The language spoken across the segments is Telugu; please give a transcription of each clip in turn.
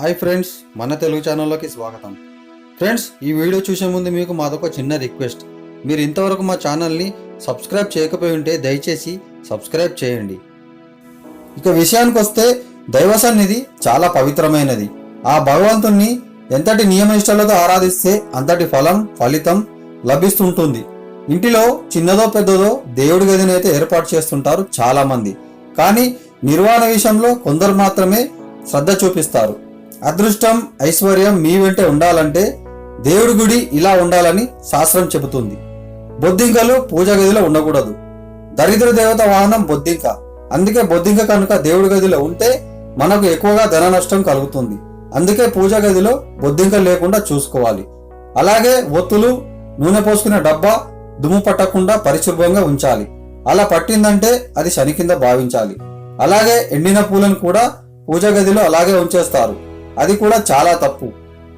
హాయ్ ఫ్రెండ్స్ మన తెలుగు ఛానల్లోకి స్వాగతం. ఫ్రెండ్స్ ఈ వీడియో చూసే ముందు మీకు మాదొక చిన్న రిక్వెస్ట్. మీరు ఇంతవరకు మా ఛానల్ని సబ్స్క్రైబ్ చేయకపోయి ఉంటే దయచేసి సబ్స్క్రైబ్ చేయండి. ఇక విషయానికి వస్తే దైవ సన్నిధి చాలా పవిత్రమైనది. ఆ భగవంతుణ్ణి ఎంతటి నియమనిష్టలతో ఆరాధిస్తే అంతటి ఫలం ఫలితం లభిస్తుంటుంది. ఇంటిలో చిన్నదో పెద్దదో దేవుడి గదిని అయితే ఏర్పాటు చేస్తుంటారు చాలామంది. కానీ నిర్వహణ విషయంలో కొందరు మాత్రమే శ్రద్ధ చూపిస్తారు. అదృష్టం ఐశ్వర్యం మీ వెంటే ఉండాలంటే దేవుడి గుడి ఇలా ఉండాలని శాస్త్రం చెబుతుంది. బొద్దింకలు పూజ గదిలో ఉండకూడదు. దరిద్ర దేవత వాహనం బొద్దింక. అందుకే బొద్దింక కనుక దేవుడి గదిలో ఉంటే మనకు ఎక్కువగా ధన నష్టం కలుగుతుంది. అందుకే పూజ గదిలో బొద్దింక లేకుండా చూసుకోవాలి. అలాగే ఒత్తులు నూనె పోసుకునే డబ్బా దుమ్ము పట్టకుండా పరిశుభ్రంగా ఉంచాలి. అలా పట్టిందంటే అది శని కింద భావించాలి. అలాగే ఎండిన పూలను కూడా పూజ గదిలో అలాగే ఉంచేస్తారు. అది కూడా చాలా తప్పు.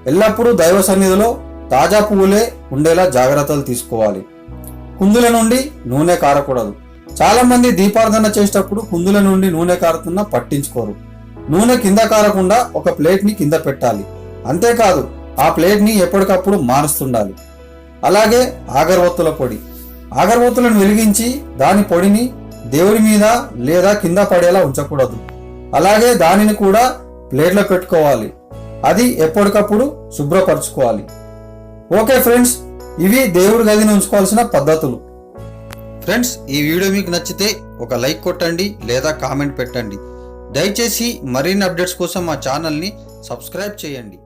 ఎల్లప్పుడూ దైవ సన్నిధిలో తాజా పువ్వులే ఉండేలా జాగ్రత్తలు తీసుకోవాలి. కుందుల నుండి నూనె కారకూడదు. చాలామంది దీపార్థన చేసేటప్పుడు కుందుల నుండి నూనె కారుతున్నా పట్టించుకోరు. నూనె కింద కారకుండా ఒక ప్లేట్ని కింద పెట్టాలి. అంతేకాదు ఆ ప్లేట్ని ఎప్పటికప్పుడు మారుస్తుండాలి. అలాగే ఆగరవత్తుల పొడి. ఆగరవత్తులను వెలిగించి దాని పొడిని దేవుడి మీద లేదా కింద పడేలా ఉంచకూడదు. అలాగే దానిని కూడా ప్లేట్లో పెట్టుకోవాలి. అది ఎప్పటికప్పుడు శుభ్రపరచుకోవాలి. ఓకే ఫ్రెండ్స్ ఇవి దేవుడి గదిని ఉంచుకోవాల్సిన పద్ధతులు. ఫ్రెండ్స్ ఈ వీడియో మీకు నచ్చితే ఒక లైక్ కొట్టండి లేదా కామెంట్ పెట్టండి. దయచేసి మరిన్ని అప్డేట్స్ కోసం మా ఛానల్ని సబ్స్క్రైబ్ చేయండి.